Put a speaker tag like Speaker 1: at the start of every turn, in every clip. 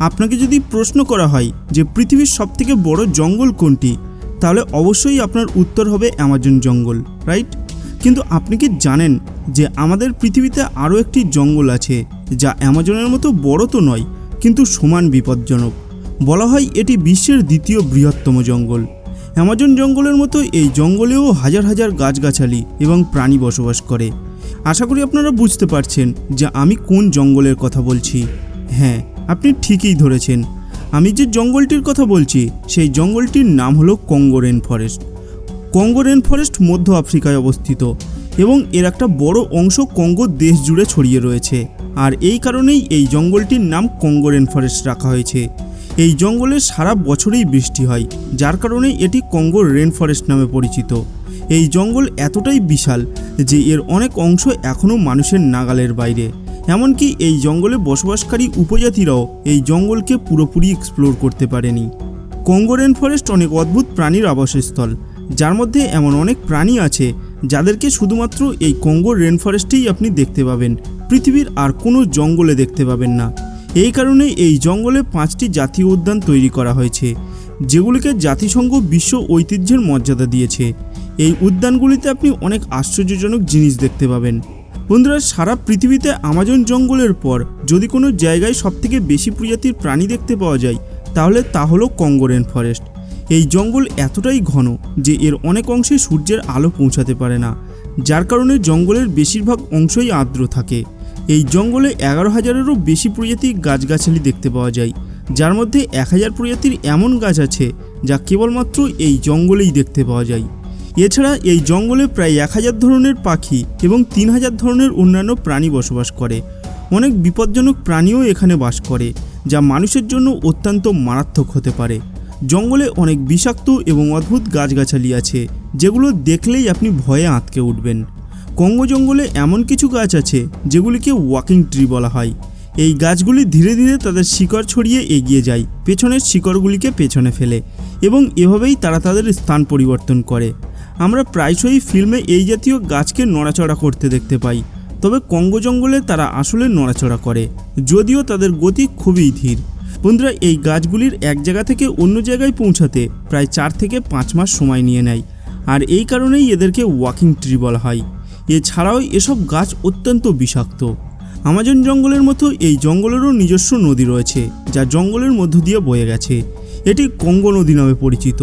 Speaker 1: আপনাকে যদি প্রশ্ন করা হয় যে পৃথিবীর সবথেকে বড় জঙ্গল কোনটি, তাহলে অবশ্যই আপনার উত্তর হবে অ্যামাজন জঙ্গল, রাইট? কিন্তু আপনি কি জানেন যে আমাদের পৃথিবীতে আরও একটি জঙ্গল আছে, যা অ্যামাজনের মতো বড় তো নয়, কিন্তু সমান বিপজ্জনক? বলা হয় এটি বিশ্বের দ্বিতীয় বৃহত্তম জঙ্গল। অ্যামাজন জঙ্গলের মতো এই জঙ্গলেও হাজার হাজার গাছগাছালি এবং প্রাণী বসবাস করে। আশা করি আপনারা বুঝতে পারছেন যে আমি কোন জঙ্গলের কথা বলছি। হ্যাঁ আপনি ঠিকই ধরেছেন। আমি যে জঙ্গলটির কথা বলছি, সেই জঙ্গলটির নাম হলো Congo rain forest. Congo rain forest মধ্য আফ্রিকায় অবস্থিত এবং এর একটা বড় অংশ কঙ্গো দেশ জুড়ে ছড়িয়ে রয়েছে। আর এই কারণেই এই জঙ্গলটির নাম কঙ্গো রেন ফরেস্ট রাখা হয়েছে। এই জঙ্গলে সারা বছরেই বৃষ্টি হয়, যার কারণে এটি কঙ্গো রেন ফরেস্ট নামে পরিচিত। এই জঙ্গল এতটাই বিশাল যে এর অনেক অংশ এখনও মানুষের নাগালের বাইরে। এমনকি এই জঙ্গলে বসবাসকারী উপজাতিরাও এই জঙ্গলকে পুরোপুরি এক্সপ্লোর করতে পারেনি। কঙ্গো রেন ফরেস্ট অনেক অদ্ভুত প্রাণীর আবাসস্থল, যার মধ্যে এমন অনেক প্রাণী আছে যাদেরকে শুধুমাত্র এই কঙ্গো রেন ফরেস্টেই আপনি দেখতে পাবেন। পৃথিবীর আর কোনো জঙ্গলে দেখতে পাবেন না। এই কারণে এই জঙ্গলে পাঁচটি জাতীয় উদ্যান তৈরি করা হয়েছে, যেগুলিকে জাতিসংঘ বিশ্ব ঐতিহ্যের মর্যাদা দিয়েছে। এই উদ্যানগুলিতে আপনি অনেক আশ্চর্যজনক জিনিস দেখতে পাবেন। বন্ধুরা, সারা পৃথিবীতে আমাজন জঙ্গলের পর যদি কোনো জায়গায় সবথেকে বেশি প্রজাতির প্রাণী দেখতে পাওয়া যায়, তাহলে তা হলো কঙ্গো রেন ফরেস্ট। এই জঙ্গল এতটাই ঘন যে এর অনেক অংশে সূর্যের আলো পৌঁছাতে পারে না, যার কারণে জঙ্গলের বেশিরভাগ অংশই আর্দ্র থাকে। এই জঙ্গলে এগারো হাজারেরও বেশি প্রজাতির গাছগাছালি দেখতে পাওয়া যায়, যার মধ্যে এক হাজার প্রজাতির এমন গাছ আছে যা কেবলমাত্র এই জঙ্গলেই দেখতে পাওয়া যায়। এছাড়া এই জঙ্গলে প্রায় এক হাজার ধরনের পাখি এবং তিন হাজার ধরনের অন্যান্য প্রাণী বসবাস করে। অনেক বিপজ্জনক প্রাণীও এখানে বাস করে, যা মানুষের জন্য অত্যন্ত মারাত্মক হতে পারে। জঙ্গলে অনেক বিষাক্ত এবং অদ্ভুত গাছগাছালি আছে, যেগুলো দেখলেই আপনি ভয়ে আঁতকে উঠবেন। কঙ্গো জঙ্গলে এমন কিছু গাছ আছে, যেগুলিকে ওয়াকিং ট্রি বলা হয়। এই গাছগুলি ধীরে ধীরে তাদের শিকড় ছড়িয়ে এগিয়ে যায়, পেছনের শিকড়গুলিকে পেছনে ফেলে এবং এভাবেই তারা তাদের স্থান পরিবর্তন করে। আমরা প্রায়শই ফিল্মে এই জাতীয় গাছকে নড়াচড়া করতে দেখতে পাই, তবে কঙ্গো জঙ্গলে তারা আসলে নড়াচড়া করে, যদিও তাদের গতি খুবই ধীর। বন্ধুরা, এই গাছগুলির এক জায়গা থেকে অন্য জায়গায় পৌঁছাতে প্রায় চার থেকে পাঁচ মাস সময় নিয়ে নেয়, আর এই কারণেই এদেরকে ওয়াকিং ট্রি বলা হয়। এছাড়াও এসব গাছ অত্যন্ত বিষাক্ত। আমাজন জঙ্গলের মতো এই জঙ্গলেরও নিজস্ব নদী রয়েছে, যা জঙ্গলের মধ্য দিয়ে বয়ে গেছে। এটি কঙ্গো নদী নামে পরিচিত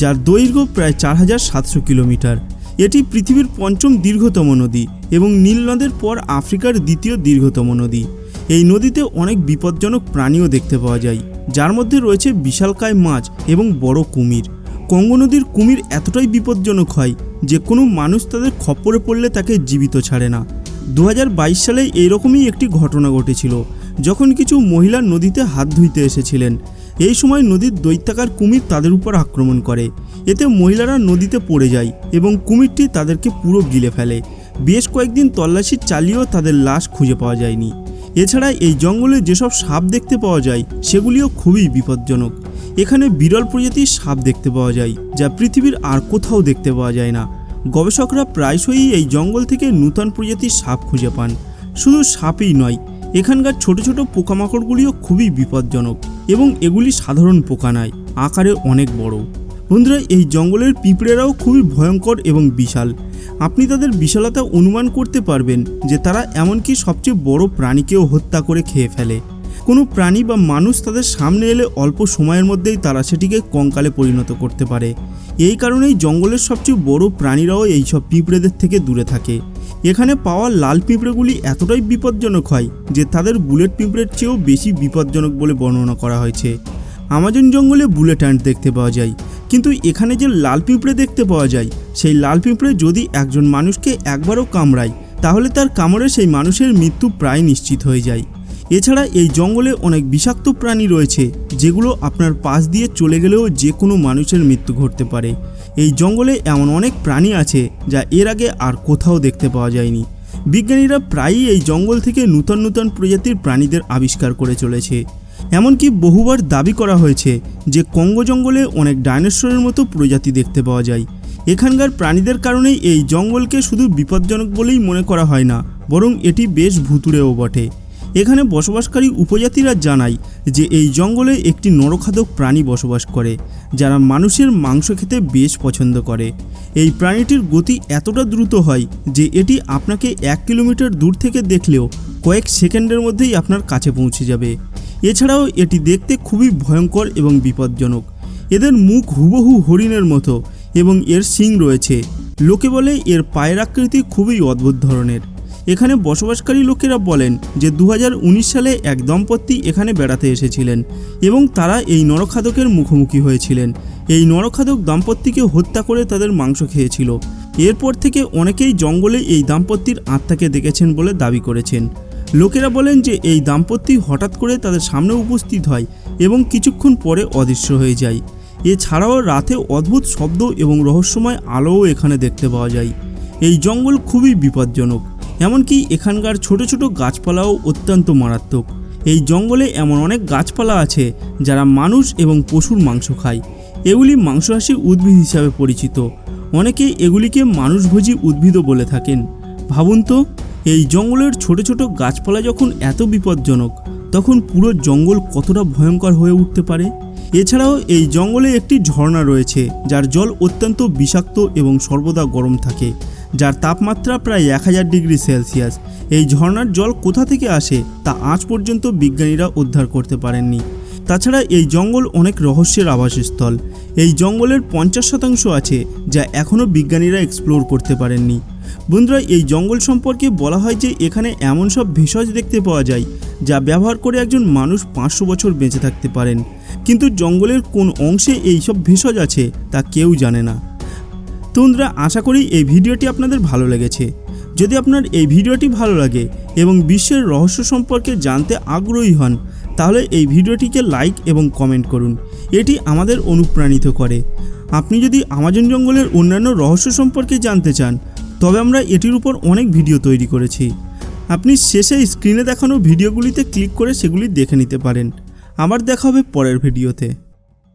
Speaker 1: যার দৈর্ঘ্য প্রায় চার হাজার সাতশো কিলোমিটার। এটি পৃথিবীর পঞ্চম দীর্ঘতম নদী এবং নীল নদের পর আফ্রিকার দ্বিতীয় দীর্ঘতম নদী। এই নদীতে অনেক বিপজ্জনক প্রাণীও দেখতে পাওয়া যায়, যার মধ্যে রয়েছে বিশালকায় মাছ এবং বড় কুমির। কঙ্গো নদীর কুমির এতটাই বিপজ্জনক হয় যে কোনো মানুষ তাদের খপ্পরে পড়লে তাকে জীবিত ছাড়ে না। দু হাজার বাইশ সালে এইরকমই একটি ঘটনা ঘটেছিল, যখন কিছু মহিলা নদীতে হাত ধুইতে এসেছিলেন। এই সময় নদীর দৈত্যাকার কুমির তাদের উপর আক্রমণ করে। এতে মহিলারা নদীতে পড়ে যায় এবং কুমিরটি তাদেরকে পুরো গিলে ফেলে। বেশ কয়েকদিন তল্লাশি চালিয়েও তাদের লাশ খুঁজে পাওয়া যায়নি। এছাড়া এই জঙ্গলে যেসব সাপ দেখতে পাওয়া যায়, সেগুলিও খুবই বিপজ্জনক। এখানে বিরল প্রজাতির সাপ দেখতে পাওয়া যায়, যা পৃথিবীর আর কোথাও দেখতে পাওয়া যায় না। গবেষকরা প্রায়শই এই জঙ্গল থেকে নূতন প্রজাতির সাপ খুঁজে পান। শুধু সাপই নয় এখানকার ছোট ছোট পোকামাকড়গুলিও খুবই বিপজ্জনক এবং এগুলি সাধারণ পোকা নয়, আকারে অনেক বড়। বন্ধুরা, এই জঙ্গলের পিঁপড়েরাও খুবই ভয়ঙ্কর এবং বিশাল। আপনি তাদের বিশালতা অনুমান করতে পারবেন যে তারা এমনকি সবচেয়ে বড় প্রাণীকেও হত্যা করে খেয়ে ফেলে। কোনো প্রাণী বা মানুষ তাদের সামনে এলে অল্প সময়ের মধ্যেই তারা সেটিকে কঙ্কালে পরিণত করতে পারে। এই কারণেই জঙ্গলের সবচেয়ে বড় প্রাণীরাও এইসব পিঁপড়েদের থেকে দূরে থাকে। এখানে পাওয়া লাল পিঁপড়েগুলি এতটাই বিপজ্জনক হয় যে তাদের বুলেট পিঁপড়ের চেয়েও বেশি বিপজ্জনক বলে বর্ণনা করা হয়েছে। আমাজন জঙ্গলে বুলেট অ্যান্ট দেখতে পাওয়া যায়। কিন্তু এখানে যে লাল পিঁপড়ে দেখতে পাওয়া যায়, সেই লাল পিঁপড়ে যদি একজন মানুষকে একবারও কামড়ায়, তাহলে তার কামড়ে সেই মানুষের মৃত্যু প্রায় নিশ্চিত হয়ে যায়। এছাড়া এই জঙ্গলে অনেক বিষাক্ত প্রাণী রয়েছে, যেগুলো আপনার পাশ দিয়ে চলে গেলেও যে কোনো মানুষের মৃত্যু ঘটতে পারে। এই জঙ্গলে এমন অনেক প্রাণী আছে, যা এর আগে আর কোথাও দেখতে পাওয়া যায়নি। বিজ্ঞানীরা প্রায়ই এই জঙ্গল থেকে নূতন নূতন প্রজাতির প্রাণীদের আবিষ্কার করে চলেছে। এমনকি বহুবার দাবি করা হয়েছে যে কঙ্গো জঙ্গলে অনেক ডাইনোসরের মতো প্রজাতি দেখতে পাওয়া যায়। এখানকার প্রাণীদের কারণেই এই জঙ্গলকে শুধু বিপজ্জনক বলেই মনে করা হয় না, বরং এটি বেশ ভুতুড়েও বটে। এখানে বসবাসকারী উপজাতিরা জানায় যে এই জঙ্গলে একটি নরখাদক প্রাণী বসবাস করে, যারা মানুষের মাংস খেতে বেশ পছন্দ করে। এই প্রাণীটির গতি এতটা দ্রুত হয় যে এটি আপনাকে এক কিলোমিটার দূর থেকে দেখলেও কয়েক সেকেন্ডের মধ্যেই আপনার কাছে পৌঁছে যাবে। এছাড়াও এটি দেখতে খুবই ভয়ঙ্কর এবং বিপজ্জনক। এদের মুখ হুবহু হরিণের মতো এবং এর শিং রয়েছে। লোকে বলে এর পায়ের আকৃতি খুবই অদ্ভুত ধরনের। এখানে বসবাসকারী লোকেরা বলেন যে দু হাজার উনিশ সালে এক দম্পতি এখানে বেড়াতে এসেছিলেন এবং তারা এই নরখাদকের মুখোমুখি হয়েছিলেন। এই নরখাদক দাম্পত্যকে হত্যা করে তাদের মাংস খেয়েছিল। এরপর থেকে অনেকেই জঙ্গলে এই দাম্পত্যের আত্মাকে দেখেছেন বলে দাবি করেছেন। লোকেরা বলেন যে এই দাম্পত্য হঠাৎ করে তাদের সামনে উপস্থিত হয় এবং কিছুক্ষণ পরে অদৃশ্য হয়ে যায়। এছাড়াও রাতে অদ্ভুত শব্দ এবং রহস্যময় আলোও এখানে দেখতে পাওয়া যায়। এই জঙ্গল খুবই বিপজ্জনক। এমনকি এখানকার ছোট ছোট গাছপালাও অত্যন্ত মারাত্মক। এই জঙ্গলে এমন অনেক গাছপালা আছে যারা মানুষ এবং পশুর মাংস খায়। এগুলি মাংসহাসী উদ্ভিদ হিসাবে পরিচিত। অনেকে এগুলিকে মানুষভোজী উদ্ভিদও বলে থাকেন। ভাবুন তো, এই জঙ্গলের ছোট ছোট গাছপালা যখন এত বিপজ্জনক, তখন পুরো জঙ্গল কতটা ভয়ঙ্কর হয়ে উঠতে পারে? এছাড়াও এই জঙ্গলে একটি ঝর্ণা রয়েছে, যার জল অত্যন্ত বিষাক্ত এবং সর্বদা গরম থাকে। যার তাপমাত্রা প্রায় এক হাজার ডিগ্রি সেলসিয়াস। এই ঝর্ণার জল কোথা থেকে আসে তা আজ পর্যন্ত বিজ্ঞানীরা উদ্ধার করতে পারেননি। তাছাড়া এই জঙ্গল অনেক রহস্যের আবাসস্থল। এই জঙ্গলের পঞ্চাশ শতাংশ আছে যা এখনও বিজ্ঞানীরা এক্সপ্লোর করতে পারেননি। বন্ধুরা, এই জঙ্গল সম্পর্কে বলা হয় যে এখানে এমন সব ভেষজ দেখতে পাওয়া যায় যা ব্যবহার করে একজন মানুষ পাঁচশো বছর বেঁচে থাকতে পারেন। কিন্তু জঙ্গলের কোন অংশে এই সব ভেষজ আছে তা কেউ জানে না। তো আশা করি এই ভিডিওটি আপনাদের ভালো লেগেছে। যদি আপনার এই ভিডিওটি ভালো লাগে এবং বিশ্বের রহস্য সম্পর্কে জানতে আগ্রহী হন, তাহলে এই ভিডিওটিকে লাইক এবং কমেন্ট করুন। এটি আমাদের অনুপ্রাণিত করে। আপনি যদি আমাজন জঙ্গলের অন্যান্য রহস্য সম্পর্কে জানতে চান, তবে আমরা এটির উপর অনেক ভিডিও তৈরি করেছি। আপনি শেষে স্ক্রিনে দেখানো ভিডিওগুলিতে ক্লিক করে সেগুলি দেখে নিতে পারেন। আবার দেখা হবে পরের ভিডিওতে।